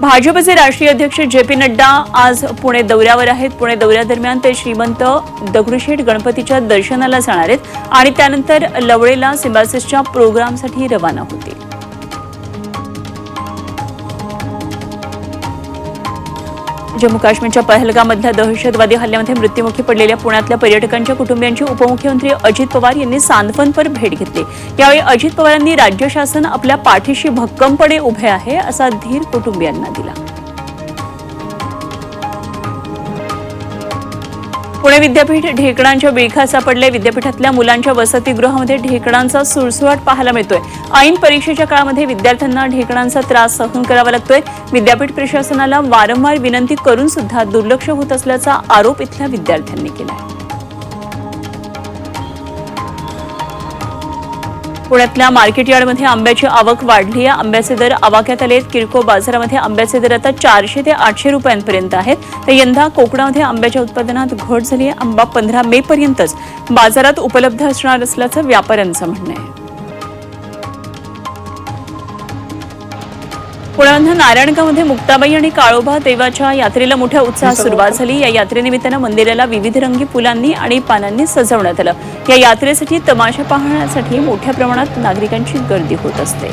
भाजपचे राष्ट्रीय अध्यक्ष जे पी नड्डा आज पुणे दौऱ्यावर आहेत. पुणे दौऱ्यादरम्यान ते श्रीमंत दगडूशेठ गणपतीच्या दर्शनाला जाणार आहेत आणि त्यानंतर लवळेला सिम्बासिसच्या प्रोग्रामसाठी रवाना होतील. जम्मू काश्मीरच्या पहलगामधल्या दहशतवादी हल्ल्यामध्ये मृत्युमुखी पडलेल्या पुण्यातल्या पर्यटकांच्या कुटुंबियांची उपमुख्यमंत्री अजित पवार यांनी सांदवनपर भेट घेतली. यावेळी अजित पवारांनी राज्य शासन आपल्या पाठीशी भक्कमपणे उभे आहे असा धीर कुटुंबियांना दिला. पुणे विद्यापीठ ढेकणांच्या बिळखात सापडले विद्यापीठातल्या मुलांच्या वसतिगृहामध्ये ढेकणांचा सुळसुळाट पाहायला मिळतोय. ऐन परीक्षेच्या काळामध्ये विद्यार्थ्यांना ढेकणांचा त्रास सहन करावा लागतोय. विद्यापीठ प्रशासनाला वारंवार विनंती करून सुद्धा दुर्लक्ष होत असल्याचा आरोप इथल्या विद्यार्थ्यांनी केलाय. पुण्यातल्या मार्केट यार्डमध्ये आंब्याची आवक वाढली आहे. आंब्याचे दर आवाक्यात आले आहेत किरकोळ बाजारामध्ये आंब्याचे दर आता चारशे ते आठशे रुपयांपर्यंत आहेत. तर यंदा कोकणामध्ये आंब्याच्या उत्पादनात घट झाली आहे. आंबा पंधरा मे पर्यंतच बाजारात उपलब्ध असणार असल्याचं व्यापाऱ्यांचं म्हणणं आहे. पुण्यात नारायणगावमध्ये मुक्ताबाई आणि काळोबा देवाच्या यात्रेला मोठ्या उत्साहात सुरुवात झाली. या यात्रेनिमित्तानं मंदिराला विविध रंगी फुलांनी आणि पानांनी सजवण्यात आलं. या यात्रेसाठी तमाशा पाहण्यासाठी मोठ्या प्रमाणात नागरिकांची गर्दी होत असते.